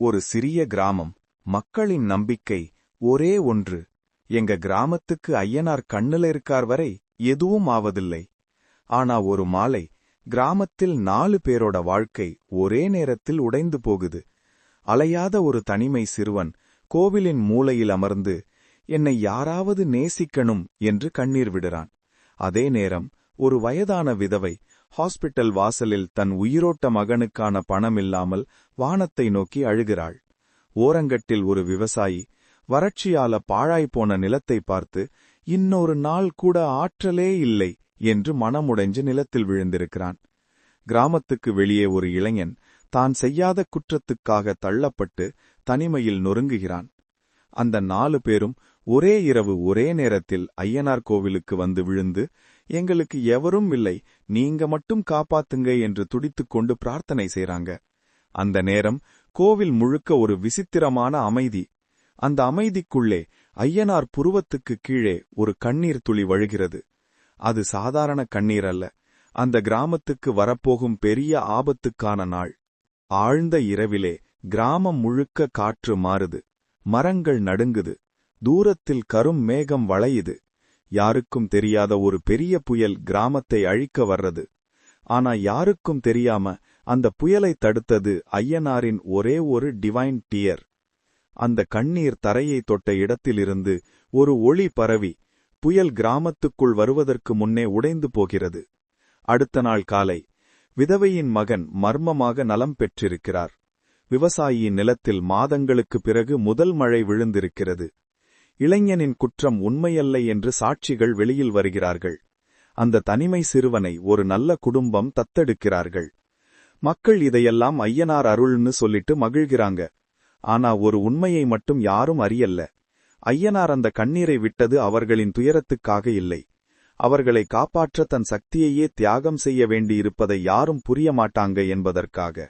ஒரு சிறிய கிராமம். மக்களின் நம்பிக்கை ஒரே ஒன்று. எங்க கிராமத்துக்கு ஐயனார் கண்ணுல இருக்கார் வரை எதுவும் ஆவதில்லை. ஆனா ஒரு மாலை கிராமத்தில் நாலு பேரோட வாழ்க்கை ஒரே நேரத்தில் உடைந்து போகுது. அலையாத ஒரு தனிமை சிறுவன் கோவிலின் மூலையில் அமர்ந்து என்னை யாராவது நேசிக்கணும் என்று கண்ணீர் விடுறான். அதே நேரம் ஒரு வயதான விதவை ஹாஸ்பிட்டல் வாசலில் தன் உயிரோட்ட மகனுக்கான பணமில்லாமல் வானத்தை நோக்கி அழுகிறாள். ஓரங்கட்டில் ஒரு விவசாயி வறட்சியால பாழாய்போன நிலத்தை பார்த்து இன்னொரு நாள் கூட ஆற்றலே இல்லை என்று மனமுடைஞ்சு நிலத்தில் விழுந்திருக்கிறான். கிராமத்துக்கு வெளியே ஒரு இளைஞன் தான் செய்யாத குற்றத்துக்காக தள்ளப்பட்டு தனிமையில் நொறுங்குகிறான். அந்த நாலு பேரும் ஒரே இரவு ஒரே நேரத்தில் ஐயனார் கோவிலுக்கு வந்து விழுந்து எங்களுக்கு எவரும் இல்லை நீங்க மட்டும் காப்பாத்துங்க என்று துடித்துக் கொண்டு பிரார்த்தனை செய்றாங்க. அந்த நேரம் கோவில் முழுக்க ஒரு விசித்திரமான அமைதி. அந்த அமைதிக்குள்ளே ஐயனார் புருவத்துக்கு கீழே ஒரு கண்ணீர் துளி வழுகிறது. அது சாதாரண கண்ணீர் அல்ல. அந்த கிராமத்துக்கு வரப்போகும் பெரிய ஆபத்துக்கான நாள். ஆழ்ந்த இரவிலே கிராமம் முழுக்க காற்று மாறுது. மரங்கள் நடுங்குது. தூரத்தில் கரும் மேகம் வளையுது. யாருக்கும் தெரியாத ஒரு பெரிய புயல் கிராமத்தை அழிக்க வர்றது. ஆனா யாருக்கும் தெரியாம அந்த புயலை தடுத்தது ஐயனாரின் ஒரே ஒரு டிவைன் டியர் அந்த கண்ணீர் தரையை தொட்ட இடத்திலிருந்து ஒரு ஒளி பரவி புயல் கிராமத்துக்குள் வருவதற்கு முன்னே உடைந்து போகிறது. அடுத்த நாள் காலை விதவையின் மகன் மர்மமாக நலம் பெற்றிருக்கிறார். விவசாயியின் நிலத்தில் மாதங்களுக்கு பிறகு முதல் மழை விழுந்திருக்கிறது. இளைஞனின் குற்றம் உண்மையல்ல என்று சாட்சிகள் வெளியில் வருகிறார்கள். அந்த தனிமை சிறுவனை ஒரு நல்ல குடும்பம் தத்தெடுக்கிறார்கள். மக்கள் இதையெல்லாம் ஐயனார் அருள்னு சொல்லிட்டு மகிழ்கிறாங்க. ஆனா ஒரு உண்மையை மட்டும் யாரும் அறியல்ல. ஐயனார் அந்த கண்ணீரை விட்டது அவர்களின் துயரத்துக்காக இல்லை. அவர்களை காப்பாற்ற தன் சக்தியையே தியாகம் செய்ய வேண்டியிருப்பதை யாரும் புரிய மாட்டாங்க என்பதற்காக.